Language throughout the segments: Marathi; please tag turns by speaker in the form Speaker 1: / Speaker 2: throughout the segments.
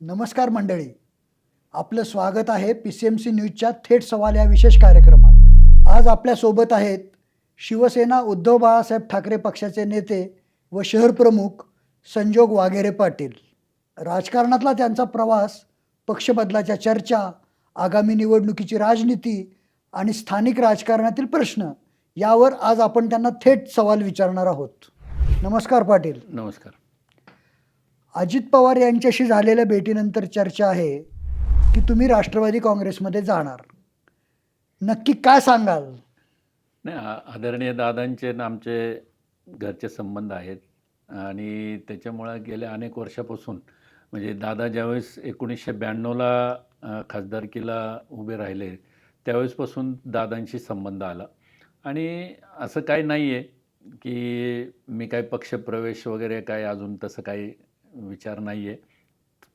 Speaker 1: नमस्कार मंडळी. आपलं स्वागत आहे पी सी एम सी न्यूजच्या थेट सवाल या विशेष कार्यक्रमात. आज आपल्यासोबत आहेत शिवसेना उद्धव बाळासाहेब ठाकरे पक्षाचे नेते व शहरप्रमुख संजोग वाघेरे पाटील. राजकारणातला त्यांचा प्रवास पक्षबदलाच्या चर्चा आगामी निवडणुकीची राजनीती आणि स्थानिक राजकारणातील प्रश्न यावर आज आपण त्यांना थेट सवाल विचारणार आहोत. नमस्कार पाटील.
Speaker 2: नमस्कार.
Speaker 1: अजित पवार यांच्याशी झालेल्या भेटीनंतर चर्चा आहे की तुम्ही राष्ट्रवादी काँग्रेसमध्ये जाणार. नक्की काय सांगाल?
Speaker 2: नाही आदरणीय दादांचे आमचे घरचे संबंध आहेत. आणि त्याच्यामुळं गेल्या अनेक वर्षापासून म्हणजे दादा ज्यावेळेस एकोणीसशे ब्याण्णवला खासदारकीला उभे राहिले त्यावेळेसपासून दादांशी संबंध आला. आणि असं काही नाही आहे की मी काही पक्षप्रवेश वगैरे काय अजून तसं काही विचार नाही आहे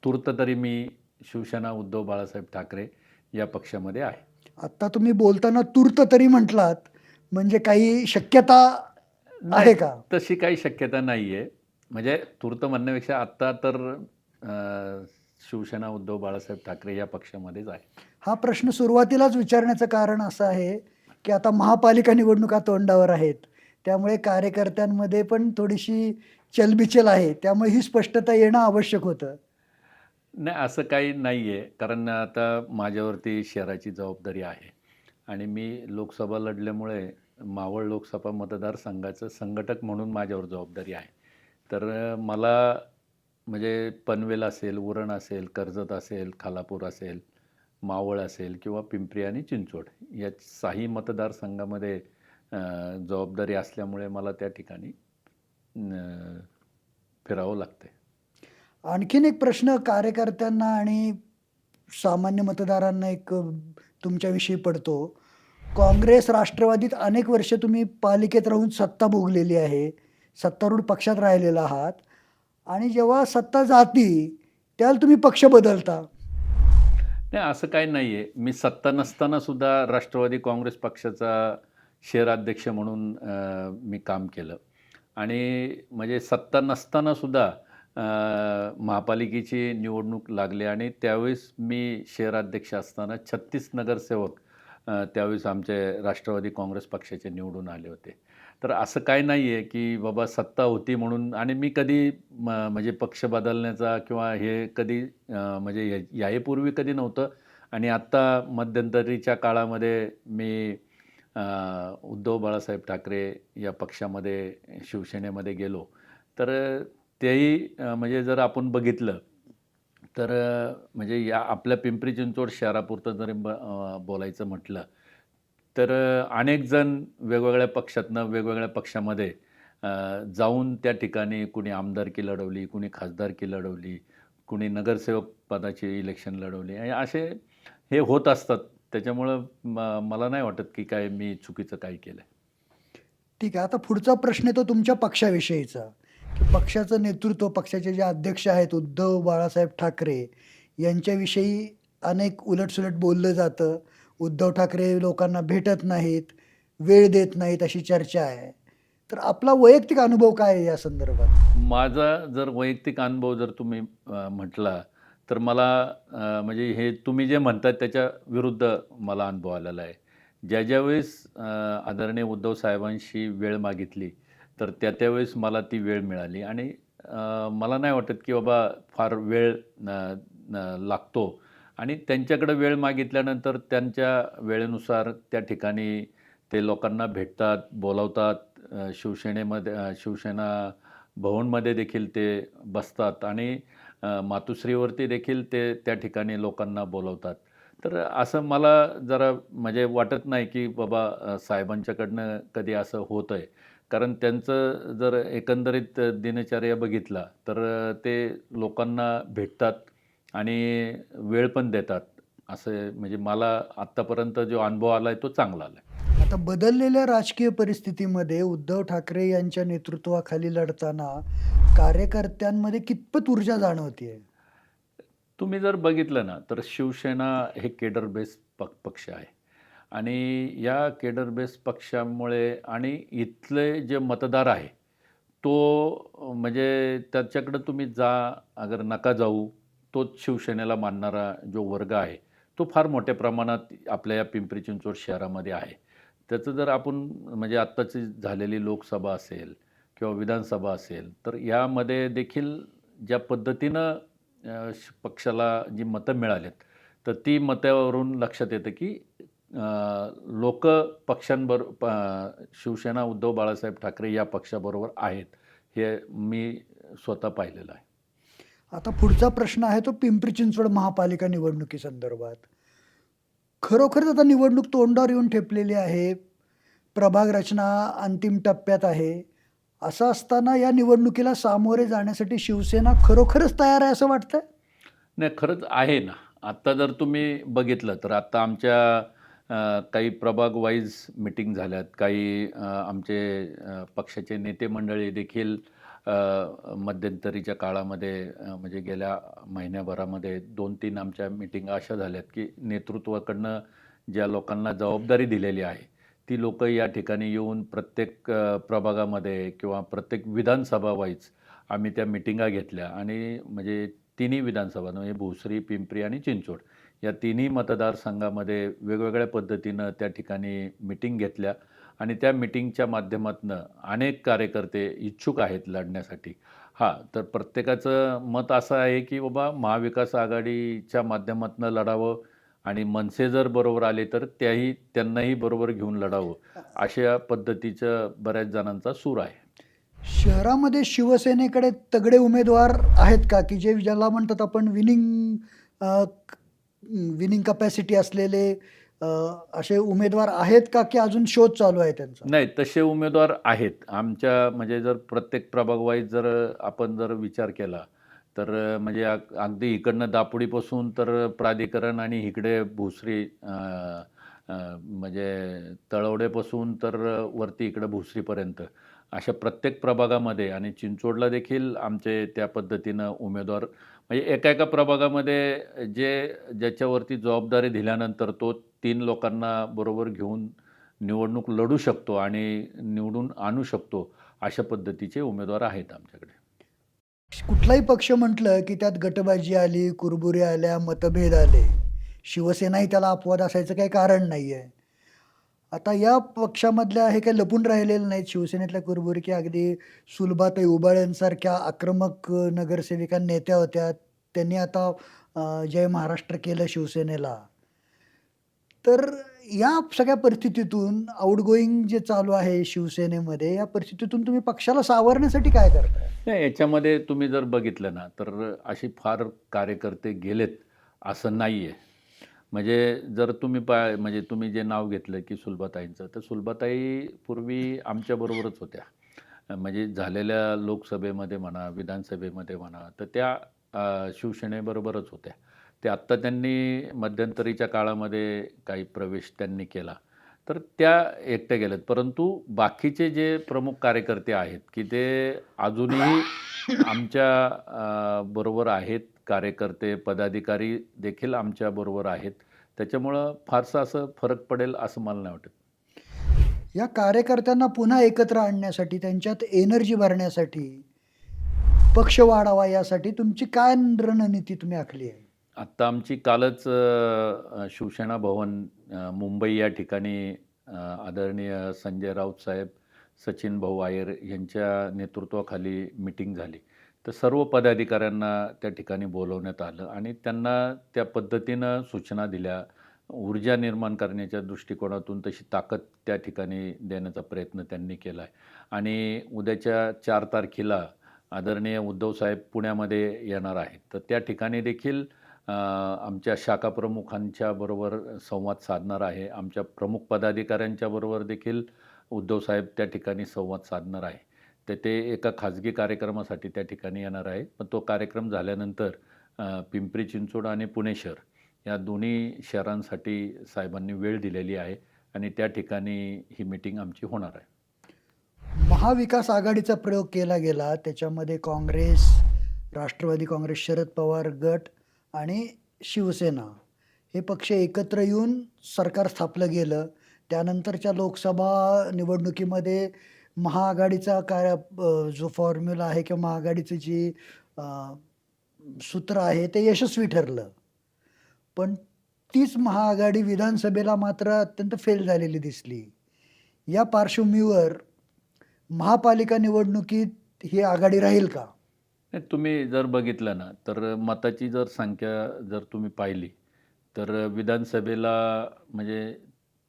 Speaker 2: तूर्त तरी मी शिवसेना उद्धव बाळासाहेब ठाकरे या पक्षामध्ये आहे.
Speaker 1: आत्ता तुम्ही बोलताना तूर्त तरी म्हटलात म्हणजे काही शक्यता आहे का?
Speaker 2: तशी काही शक्यता नाही आहे म्हणजे तूर्त म्हणण्यापेक्षा आत्ता तर अं, शिवसेना उद्धव बाळासाहेब ठाकरे या पक्षामध्येच आहे.
Speaker 1: हा प्रश्न सुरुवातीलाच विचारण्याचं कारण असं आहे की आता महापालिका निवडणुका तोंडावर आहेत. त्यामुळे कार्यकर्त्यांमध्ये पण थोडीशी चलबिचल आहे. त्यामुळे ही स्पष्टता येणं आवश्यक होतं.
Speaker 2: नाही असं काही नाही आहे कारण आता माझ्यावरती शहराची जबाबदारी आहे. आणि मी लोकसभा लढल्यामुळे मावळ लोकसभा मतदारसंघाचं संघटक म्हणून माझ्यावर जबाबदारी आहे. तर मला म्हणजे पनवेल असेल उरण असेल कर्जत असेल खालापूर असेल मावळ असेल किंवा पिंपरी आणि चिंचवड या साही मतदारसंघामध्ये जबाबदारी असल्यामुळे मला त्या ठिकाणी फिरावं लागते
Speaker 1: आणखीन एक प्रश्न कार्यकर्त्यांना आणि सामान्य मतदारांना एक तुमच्याविषयी पडतो. काँग्रेस राष्ट्रवादीत अनेक वर्ष तुम्ही पालिकेत राहून सत्ता भोगलेली आहे. सत्तारूढ पक्षात राहिलेला आहात. आणि जेव्हा सत्ता जाती त्यावेळेला तुम्ही पक्ष बदलता.
Speaker 2: नाही असं काही नाही आहे मी सत्ता नसताना सुद्धा राष्ट्रवादी काँग्रेस पक्षाचा शहराध्यक्ष म्हणून मी काम केलं. आणि म्हणजे सत्ता नसतानासुद्धा महापालिकेची निवडणूक लागली आणि त्यावेळेस मी शहराध्यक्ष असताना छत्तीस नगरसेवक त्यावेळेस आमचे राष्ट्रवादी काँग्रेस पक्षाचे निवडून आले होते. तर असं काय नाही आहे की बाबा सत्ता होती म्हणून आणि मी कधी म म्हणजे पक्ष बदलण्याचा किंवा हे कधी म्हणजे या याहीपूर्वी कधी नव्हतं. आणि आत्ता मध्यंतरीच्या काळामध्ये मी उद्धव बाळासाहेब ठाकरे या पक्षामध्ये शिवसेनेमध्ये गेलो. तर तेही म्हणजे जर आपण बघितलं तर म्हणजे या आपल्या पिंपरी चिंचवड शहरापुरतं जरी ब बोलायचं म्हटलं तर अनेक जण वेगवेगळ्या पक्षातनं वेगवेगळ्या पक्षामध्ये जाऊन त्या ठिकाणी कुणी आमदारकी लढवली कुणी खासदारकी लढवली कुणी नगरसेवक पदाची इलेक्शन लढवली. आणि असे हे होत असतात. त्याच्यामुळं म मला नाही वाटत की काय मी चुकीचं काही केलं
Speaker 1: ठीक आहे आता पुढचा प्रश्न येतो तुमच्या पक्षाविषयीचा. की पक्षाचं नेतृत्व पक्षाचे जे अध्यक्ष आहेत उद्धव बाळासाहेब ठाकरे यांच्याविषयी अनेक उलटसुलट बोललं जातं. उद्धव ठाकरे लोकांना भेटत नाहीत वेळ देत नाहीत अशी चर्चा आहे. तर आपला वैयक्तिक अनुभव काय आहे या संदर्भात?
Speaker 2: माझा जर वैयक्तिक अनुभव जर तुम्ही अ, म्हटला तर मला म्हणजे हे तुम्ही जे म्हणतात त्याच्या विरुद्ध मला अनुभव आलेला आहे. ज्या ज्यावेळेस आदरणीय उद्धव साहेबांशी वेळ मागितली तर त्या त्यावेळेस मला ती वेळ मिळाली. आणि मला नाही वाटत की बाबा फार वेळ लागतो. आणि त्यांच्याकडे वेळ मागितल्यानंतर त्यांच्या वेळेनुसार त्या ठिकाणी ते लोकांना भेटतात बोलावतात. शिवसेनेमध्ये शिवसेना भवनमध्ये देखील ते बसतात. आणि मातुश्रीवरती देखील ते त्या ठिकाणी लोकांना बोलवतात. तर असं मला जरा म्हणजे वाटत नाही की बाबा साहेबांच्याकडनं कधी असं होतं आहे कारण त्यांचं जर एकंदरीत दिनचर्या बघितला तर ते लोकांना भेटतात आणि वेळ पण देतात. असं म्हणजे मला आत्तापर्यंत जो अनुभव आला आहे तो चांगला आला आहे
Speaker 1: आता बदललेल्या राजकीय परिस्थितीमध्ये उद्धव ठाकरे यांच्या नेतृत्वाखाली लढताना कार्यकर्त्यांमध्ये कितपत ऊर्जा जाणवते
Speaker 2: तुम्ही जर बघितलं ना तर शिवसेना हे केडर बेस पक पक्ष आहे. आणि या केडर बेस पक्षामुळे आणि इथले जे मतदार आहे तो म्हणजे त्याच्याकडं तुम्ही जा अगर नका जाऊ तोच शिवसेनेला मानणारा जो वर्ग आहे तो फार मोठ्या प्रमाणात आपल्या या पिंपरी चिंचवड शहरामध्ये आहे. त्याचं जर आपण म्हणजे आत्ताची झालेली लोकसभा असेल किंवा विधानसभा असेल तर यामध्ये देखील ज्या पद्धतीनं श- पक्षाला जी मतं मिळालीत तर ती मतावरून लक्षात येतं की लोक पक्षांबर प शिवसेना उद्धव बाळासाहेब ठाकरे या पक्षाबरोबर आहेत हे मी स्वतः पाहिलेलं आहे.
Speaker 1: आता पुढचा प्रश्न आहे तो पिंपरी चिंचवड महापालिका निवडणुकीसंदर्भात. खरोखरच आता निवडणूक तोंडावर येऊन ठेपलेली आहे. प्रभाग रचना अंतिम टप्प्यात आहे. असं असताना या निवडणुकीला सामोरे जाण्यासाठी शिवसेना खरोखरच तयार आहे असं वाटतं
Speaker 2: नाही खरंच आहे ना. आत्ता जर तुम्ही बघितलं तर आत्ता आमच्या काही प्रभाग वाईज मिटिंग झाल्यात. काही आमचे पक्षाचे नेते मंडळी देखील मध्यंतरीच्या काळामध्ये म्हणजे गेल्या महिन्याभरामध्ये दोन तीन आमच्या मिटिंगा अशा झाल्यात की नेतृत्वाकडनं ज्या लोकांना जबाबदारी दिलेली आहे ती लोक या ठिकाणी येऊन प्रत्येक प्रभागामध्ये किंवा प्रत्येक विधानसभा वाईज आम्ही त्या मिटिंगा घेतल्या आणि म्हणजे तिन्ही विधानसभा म्हणजे भोसरी पिंपरी आणि चिंचोड या तिन्ही मतदारसंघामध्ये वेगवेगळ्या पद्धतीनं त्या ठिकाणी मिटिंग घेतल्या. आणि त्या मिटिंगच्या माध्यमातून अनेक कार्यकर्ते इच्छुक आहेत लढण्यासाठी. हां तर प्रत्येकाचं मत असं आहे की बाबा महाविकास आघाडीच्या माध्यमातून लढावं आणि मनसे जर बरोबर आले तर त्याही त्यांनाही बरोबर घेऊन लढावं अशा पद्धतीचं बऱ्याच जणांचा सूर आहे.
Speaker 1: शहरामध्ये शिवसेनेकडे तगडे उमेदवार आहेत का? की जे ज्याला म्हणतात आपण विनिंग विनिंग कपॅसिटी असलेले असे उमेदवार आहेत का की अजून शोध चालू आहे त्यांचा?
Speaker 2: नाही तसे उमेदवार आहेत. आमच्या म्हणजे जर प्रत्येक प्रभागवाईज जर आपण जर विचार केला तर म्हणजे अगदी इकडनं दापोडीपासून तर प्राधिकरण आणि इकडे भुसरी म्हणजे तळवडेपासून तर वरती इकडं भुसरीपर्यंत अशा प्रत्येक प्रभागामध्ये आणि चिंचोडला देखील आमचे त्या पद्धतीनं उमेदवार म्हणजे एका एका प्रभागामध्ये जे ज्याच्यावरती जबाबदारी दिल्यानंतर तो तीन लोकांना बरोबर घेऊन निवडणूक लढू शकतो आणि निवडून आणू शकतो अशा पद्धतीचे उमेदवार आहेत आमच्याकडे.
Speaker 1: कुठलाही पक्ष म्हटलं की त्यात गटबाजी आली कुरबुरी आल्या मतभेद आले शिवसेनाही त्याला अपवाद असायचं काही कारण नाही आहे आता या पक्षामधल्या हे काही लपून राहिलेलं नाहीत. शिवसेनेतल्या कुरबुरी की अगदी सुलभाताई उबाळ्यांसारख्या आक्रमक नगरसेविका नेत्या होत्या. त्यांनी आता जय महाराष्ट्र केलं शिवसेनेला. तर या सगळ्या परिस्थितीतून आउटगोईंग जे चालू आहे शिवसेनेमध्ये या परिस्थितीतून तुम्ही पक्षाला सावरण्यासाठी काय करताय?
Speaker 2: नाही याच्यामध्ये तुम्ही जर बघितलं ना तर अशी फार कार्यकर्ते गेलेत असं नाही आहे म्हणजे जर तुम्ही पा म्हणजे तुम्ही जे नाव घेतलं की सुलभाताईंचं तर सुलभाताई पूर्वी आमच्याबरोबरच होत्या. म्हणजे झालेल्या लोकसभेमध्ये म्हणा विधानसभेमध्ये म्हणा तर त्या शिवसेनेबरोबरच होत्या. ते आत्ता त्यांनी मध्यंतरीच्या काळामध्ये काही प्रवेश त्यांनी केला. तर त्या एकट्या गेल्यात. परंतु बाकीचे जे प्रमुख कार्यकर्ते आहेत की ते अजूनही आमच्या बरोबर आहेत. कार्यकर्ते पदाधिकारी देखील आमच्या बरोबर आहेत. त्याच्यामुळं फारसं असं फरक पडेल असं मला नाही वाटत.
Speaker 1: या कार्यकर्त्यांना पुन्हा एकत्र आणण्यासाठी त्यांच्यात एनर्जी भरण्यासाठी पक्ष वाढावा यासाठी तुमची काय रणनीती तुम्ही आखली आहे?
Speaker 2: आत्ता आमची कालच शिवसेना भवन मुंबई या ठिकाणी आदरणीय संजय राऊत साहेब सचिन भाऊ आयर यांच्या नेतृत्वाखाली मिटिंग झाली. तर सर्व पदाधिकाऱ्यांना त्या ठिकाणी बोलवण्यात आलं आणि त्यांना त्या पद्धतीनं सूचना दिल्या. ऊर्जा निर्माण करण्याच्या दृष्टिकोनातून तशी ताकद त्या ठिकाणी देण्याचा प्रयत्न त्यांनी केला आहे आणि उद्याच्या चार तारखेला आदरणीय उद्धवसाहेब पुण्यामध्ये येणार आहेत. तर त्या ठिकाणी देखील आमच्या शाखा प्रमुखांच्या बरोबर संवाद साधणार आहे. आमच्या प्रमुख पदाधिकाऱ्यांच्या बरोबर देखील उद्धवसाहेब त्या ठिकाणी संवाद साधणार आहे. तर ते एका खाजगी कार्यक्रमासाठी त्या ठिकाणी येणार आहे पण तो कार्यक्रम झाल्यानंतर पिंपरी चिंचवड आणि पुणे शहर या दोन्ही शहरांसाठी साहेबांनी वेळ दिलेली आहे आणि त्या ठिकाणी ही मिटिंग आमची होणार आहे.
Speaker 1: महाविकास आघाडीचा प्रयोग केला गेला. त्याच्यामध्ये काँग्रेस राष्ट्रवादी काँग्रेस शरद पवार गट आणि शिवसेना हे पक्ष एकत्र येऊन सरकार स्थापलं गेलं. त्यानंतरच्या लोकसभा निवडणुकीमध्ये महाआघाडीचा काय जो फॉर्म्युला आहे किंवा महाआघाडीचं जी सूत्र आहे ते यशस्वी ठरलं. पण तीच महाआघाडी विधानसभेला मात्र अत्यंत फेल झालेली दिसली. या पार्श्वभूमीवर महापालिका निवडणुकीत ही आघाडी राहील का?
Speaker 2: नाही, तुम्ही जर बघितलं ना तर मताची जर संख्या जर तुम्ही पाहिली तर विधानसभेला म्हणजे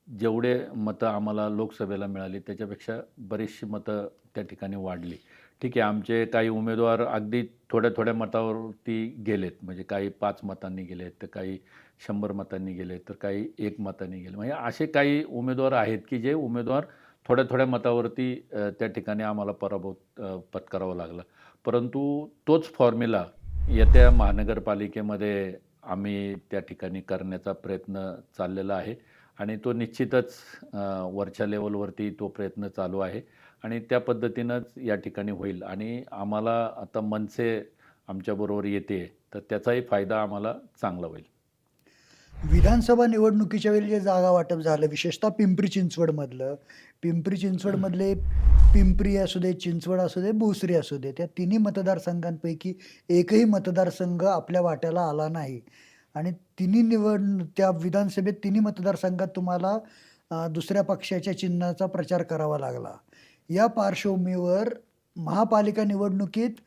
Speaker 2: जेवढे मतं आम्हाला लोकसभेला मिळाली त्याच्यापेक्षा बरीचशी मतं त्या ठिकाणी वाढली. ठीक आहे आमचे काही उमेदवार अगदी थोड्या थोड्या मतावरती गेलेत. म्हणजे काही पाच मतांनी गेलेत तर काही शंभर मतांनी गेले तर काही एक मतांनी गेले. म्हणजे असे काही उमेदवार आहेत की जे उमेदवार थोड्या थोड्या मतावरती त्या ठिकाणी आम्हाला पराभव पत्करावा लागला. परंतु तोच फॉर्म्युला येत्या महानगरपालिकेमध्ये आम्ही त्या ठिकाणी करण्याचा प्रयत्न चाललेला आहे. आणि तो निश्चितच वरच्या लेवलवरती तो प्रयत्न चालू आहे. आणि त्या पद्धतीनंच या ठिकाणी होईल. आणि आम्हाला आता मनसे आमच्याबरोबर येते तर त्याचाही फायदा आम्हाला चांगला होईल.
Speaker 1: विधानसभा निवडणुकीच्या वेळी जे जागा वाटप झालं विशेषतः पिंपरी चिंचवडमधलं पिंपरी चिंचवडमधले पिंपरी असू दे चिंचवड असू दे भोसरी असू दे त्या तिन्ही मतदारसंघांपैकी एकही मतदारसंघ आपल्या वाट्याला आला नाही. आणि तिन्ही निवड त्या विधानसभेत तिन्ही मतदारसंघात तुम्हाला दुसऱ्या पक्षाच्या चिन्हाचा प्रचार करावा लागला. या पार्श्वभूमीवर महापालिका निवडणुकीत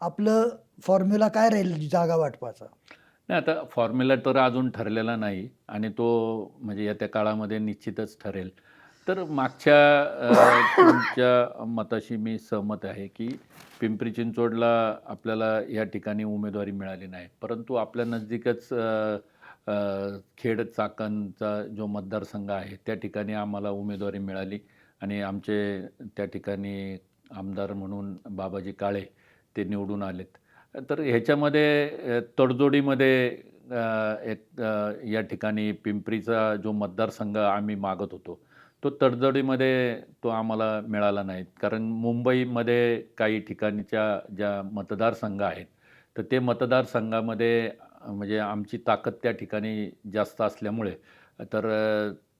Speaker 1: आपलं फॉर्म्युला काय राहील जागा वाटपाचा?
Speaker 2: नाही आता फॉर्म्युला तर अजून ठरलेला नाही आणि तो म्हणजे येत्या काळामध्ये निश्चितच ठरेल. तर मागच्या तुमच्या मताशी मी सहमत आहे की पिंपरी चिंचवडला आपल्याला या ठिकाणी उमेदवारी मिळाली नाही. परंतु आपल्या नजदीकच खेड चाकणचा जो मतदारसंघ आहे त्या ठिकाणी आम्हाला उमेदवारी मिळाली आणि आमचे त्या ठिकाणी आमदार म्हणून बाबाजी काळे ते निवडून आलेत. तर ह्याच्यामध्ये तडजोडीमध्ये एक या ठिकाणी पिंपरीचा जो मतदारसंघ आम्ही मागत होतो तो तडजोडीमध्ये तो आम्हाला मिळाला नाही कारण मुंबईमध्ये काही ठिकाणच्या ज्या मतदारसंघ आहेत तर ते मतदारसंघामध्ये म्हणजे आमची ताकद त्या ठिकाणी जास्त असल्यामुळे तर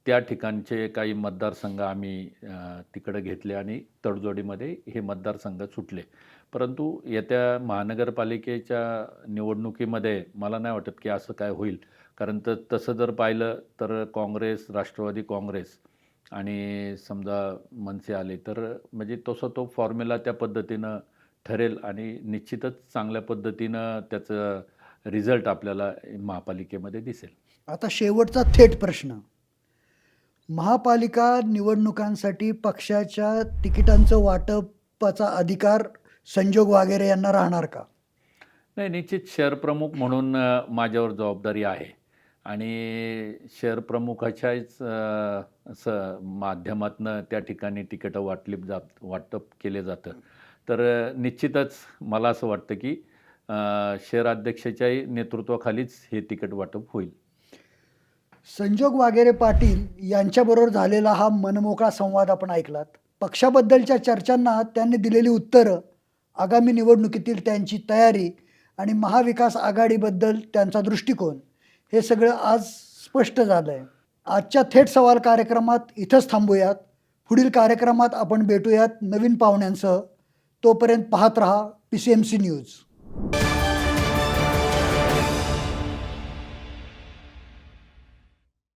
Speaker 2: त्या ठिकाणचे काही मतदारसंघ आम्ही तिकडे घेतले आणि तडजोडीमध्ये हे मतदारसंघ सुटले. परंतु येत्या महानगरपालिकेच्या निवडणुकीमध्ये मला नाही वाटत की असं काय होईल. कारण तर तसं जर पाहिलं तर काँग्रेस राष्ट्रवादी काँग्रेस आणि समजा मनसे आले तर म्हणजे तसं तो फॉर्म्युला त्या पद्धतीनं ठरेल आणि निश्चितच चांगल्या पद्धतीनं त्याचं रिझल्ट आपल्याला महापालिकेमध्ये दिसेल.
Speaker 1: आता शेवटचा थेट प्रश्न. महापालिका निवडणुकांसाठी पक्षाच्या तिकिटांचं वाटपाचा अधिकार संजोग वगैरे यांना राहणार का?
Speaker 2: नाही निश्चित शहर प्रमुख म्हणून माझ्यावर जबाबदारी आहे. आणि शहर प्रमुखाच्याच स माध्यमातनं त्या ठिकाणी तिकीटं वाटली जात वाटप केले जातं. तर निश्चितच मला असं वाटतं की शहर अध्यक्षाच्याही नेतृत्वाखालीच हे तिकीट वाटप होईल.
Speaker 1: संजोग वागेरे पाटील यांच्याबरोबर झालेला हा मनमोकळा संवाद आपण ऐकलात. पक्षाबद्दलच्या चर्चांना त्यांनी दिलेली उत्तरं आगामी निवडणुकीतील त्यांची तयारी आणि महाविकास आघाडीबद्दल त्यांचा दृष्टिकोन हे सगळं आज स्पष्ट झालं आहे आजच्या थेट सवाल कार्यक्रमात इथंच थांबूयात. पुढील कार्यक्रमात आपण भेटूयात नवीन पाहुण्यांसह. तोपर्यंत पाहत रहा P C M C news